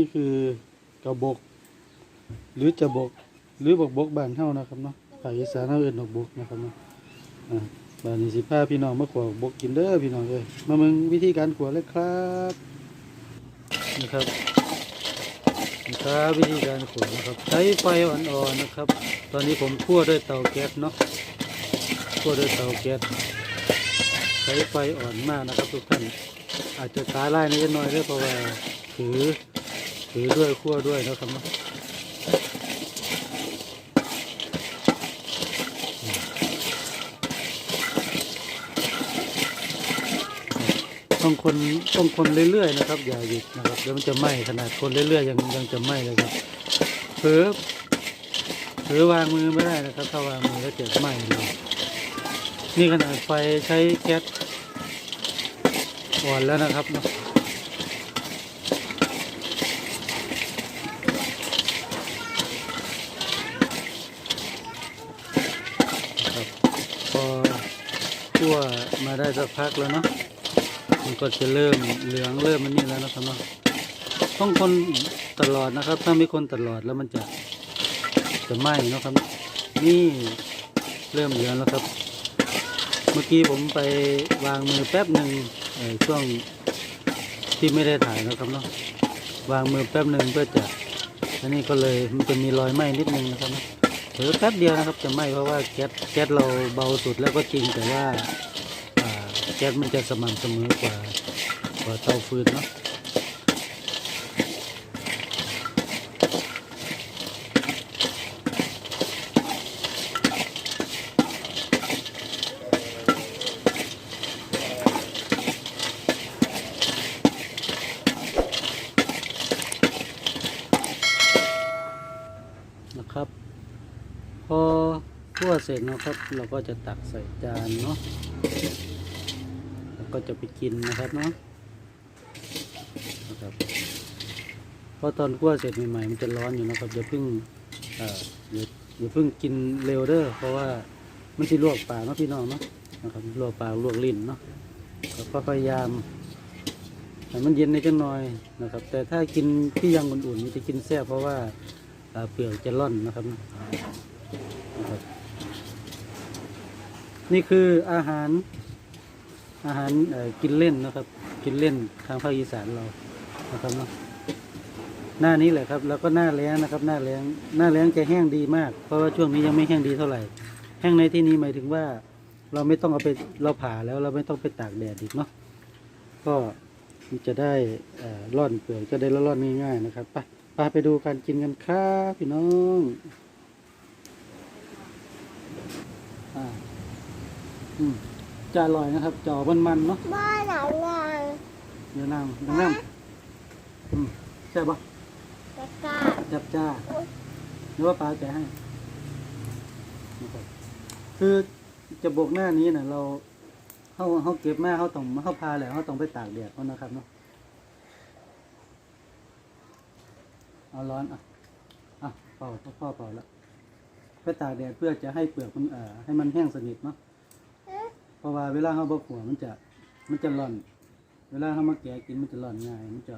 ี่คือกระบก หรือจะบก หรือบกบกบานเฮานะครับเนาะภาคอีสานเฮาเอิ้นดอกบกนะครับเนาะอ่าบานนี้สิพาพี่น้องมาขวบกกินเด้อพี่น้องเอ้ยมาเมืองวิธีการขวเลยครับนี่ครับนี่ครับวิธีการขวนะครับ ใช้ไฟอ่อนๆนะครับ ตอนนี้ผมคั่วด้วยเตาแก๊สเนาะคั่วด้วยเตาแก๊สใช้ไฟอ่อนมากนะครับทุกท่านอาจจะตาไล่นิดหน่อยด้วยเพราะว่าถือ ถือด้วยคั่วด้วยนะครับนะต้องคนต้องคนเรื่อยๆนะครับ อย่าหยุดนะครับเดี๋ยวมันจะไหม้ขนาดคนเรื่อยๆยังยังจะไหม้เลยครับเผลอเผลอวางมือไม่ได้นะครับ ถ้าวางมือแล้วจะไหม้เลยนี่ขนาดไฟใช้แก๊สอ่อนแล้วนะครับนะครับ คั่วมาได้สักพักแล้วเนาะมันก็จะเริ่มเหลืองเริ่มมันนี่แล้วนะครับเนาะต้องคนตลอดนะครับ ถ้าไม่คนตลอดแล้วมันจะจะไหม้เนาะครับ นี่เริ่มเหลืองแล้วครับ เมื่อกี้ผมไปวางมือแป๊บหนึ่งช่วงที่ไม่ได้ถ่ายนะครับเนาะวางมือแป๊บหนึ่งเพื่อจะอันนี้ก็เลยมันจะมีรอยไหม้นิดนึงนะครับเนาะ เดี๋ยวแป๊บเดียวนะครับจะไหม้เพราะว่าแก๊สแก๊สเราเบาสุดแล้วก็จริงแต่ว่าอ่าแก๊สมันจะสม่ำเสมอกว่ากว่าเตาฟืนเนาะ อคั่วเสร็จนะครับ เราก็จะตักใส่จานเนาะแล้วก็จะไปกินนะครับเนาะนะครับเพราะตอนคั่วเสร็จใหม่ๆมันจะร้อนอยู่นะครับอย่าเพิ่งเอ่ออย่าอย่าเพิ่งกินเร็วเด้อเพราะว่ามันจะลวกปากเนาะพี่น้องเนาะนะครับลวกปากลวกลิ้นเนาะก็พยายามให้มันเย็นในจังหน่อยนะครับ แต่ถ้ากินที่ยังอุ่นๆมันจะกินแซ่บเพราะว่าเอ่อเปลือกจะร่อนนะครับ นี่คืออาหารอาหารกินเล่นนะครับ กินเล่นทางภาคอีสานเรานะครับเนาะหน้านี้แหละครับ แล้วก็หน้าแล้งนะครับ หน้าแล้งหน้าแล้งจะแห้งดีมาก เพราะว่าช่วงนี้ยังไม่แห้งดีเท่าไหร่ แห้งในที่นี้หมายถึงว่า เราไม่ต้องเอาไปเราผ่าแล้วเราไม่ต้องไปตากแดดอีกเนาะก็จะได้ร่อนเปลือกจะได้ร่อนง่ายๆนะครับไปไปไปดูการกินกันครับพี่น้อง อ่าอืมจะอร่อยนะครับจะออกมันๆเนาะบ้านหลังงานเดี๋ยวน้ำเดี๋ยวน้ำอืมใช่ปะตะกร้าจับจ้าหรือว่าปลาแกะให้นะครับคือจะบกหน้านี้นะเราเขาเขาเก็บมาเขาต้องเขาพาแล้วเขาต้องไปตากแดดเขานะครับเนาะเอาร้อนอะอะเป่าพ่อพ่อเป่าแล้ว ไปตากแดดเพื่อจะให้เปลือกมันเอ่อให้มันแห้งสนิทเนาะเพราะว่าเวลาเขาบกหัวมันจะมันจะร่อน เวลาเขามาแกะกินมันจะร่อนง่ายมันจะ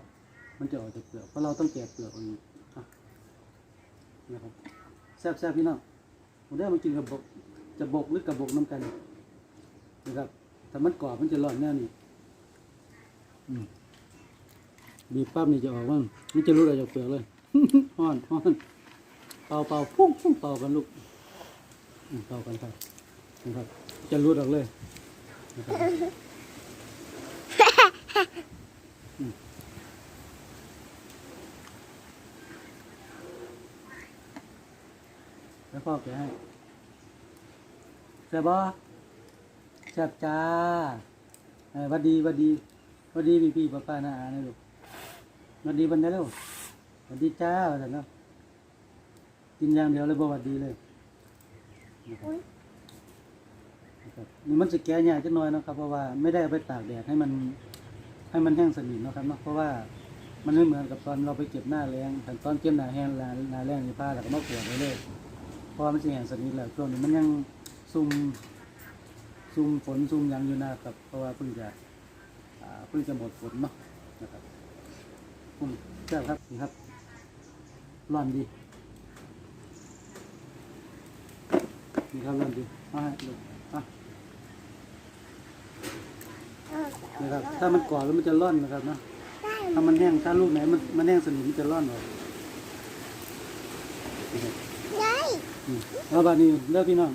มันจะออกจากเปลือกเพราะเราต้องแกะเปลือกออกอีกอะนะครับแซ่บๆพี่น้องผมได้มากินกับบกจะบกหรือกับบกน้ำกันนะครับถ้ามันกรอบมันจะร่อนแน่นี่อืมบีบปั๊บนี่จะออกว่ามันจะรุดออกจากเปลือกเลยฮ้อนฮ้อนเป่าเป่าพุ่งพุ่งเป่ากันลูกเป่ากันครับนะครับ จะรุดออกเลยนะครับแล้วพ่อแกะให้แซ่บบ่แซ่บจ้าเออวัดดีวัดดีวัดดีพี่พี่ป้าป้าน้าอานะลูกวัดดีบันไดแล้วหวัดดีจ้าว่าซั่นเนาะ กินอย่างเดียวเลยบ่หวัดดีเลยนะครับนะครับนี่มันจะแก้ยากจักหน่อยนะครับ เพราะว่าไม่ได้เอาไปตากแดดให้มันให้มันแห้งสนิทเนาะครับเนาะเพราะว่ามันไม่เหมือนกับตอนเราไปเก็บหน้าแรงแต่ตอนเก็บหน้าแห้งหน้าหน้าแรงนี่ผ้าแล้วก็มาขวดไว้เลยเพราะว่ามันจะแห้งสนิทแล้วช่วงนี้มันยังซุ่มซุ่มฝนซุ่มหยังอยู่นะครับ เพราะว่าเพิ่งจะอ่าเพิ่งจะหมดฝนเนาะนะครับอืมแซ่บครับนี่ครับร้อนดี นี่ครับร้อนดีเอาให้ลูกอะนี่ครับ ถ้ามันกรอบแล้วมันจะร้อนนะครับเนาะได้ถ้ามันแห้ง ถ้าลูกไหนมันมันแห้งสนิทมันจะร้อนออกได้อืมเอาบาดนี้เลิกพี่น้อง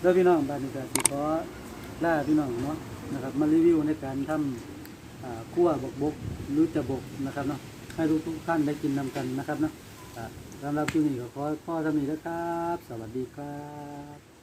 เลิกพี่น้องบาดนี้ก็สิขอล่าพี่น้องเนาะนะครับ มารีวิวในการทำอ่าคั่วบกบกหรือจะบกนะครับเนาะ ให้ทุกทุกๆท่านได้กินนำกันนะครับเนาะอ่า สำหรับที่นี่ก็ขอพ่อทำนี้นะครับ สวัสดีครับ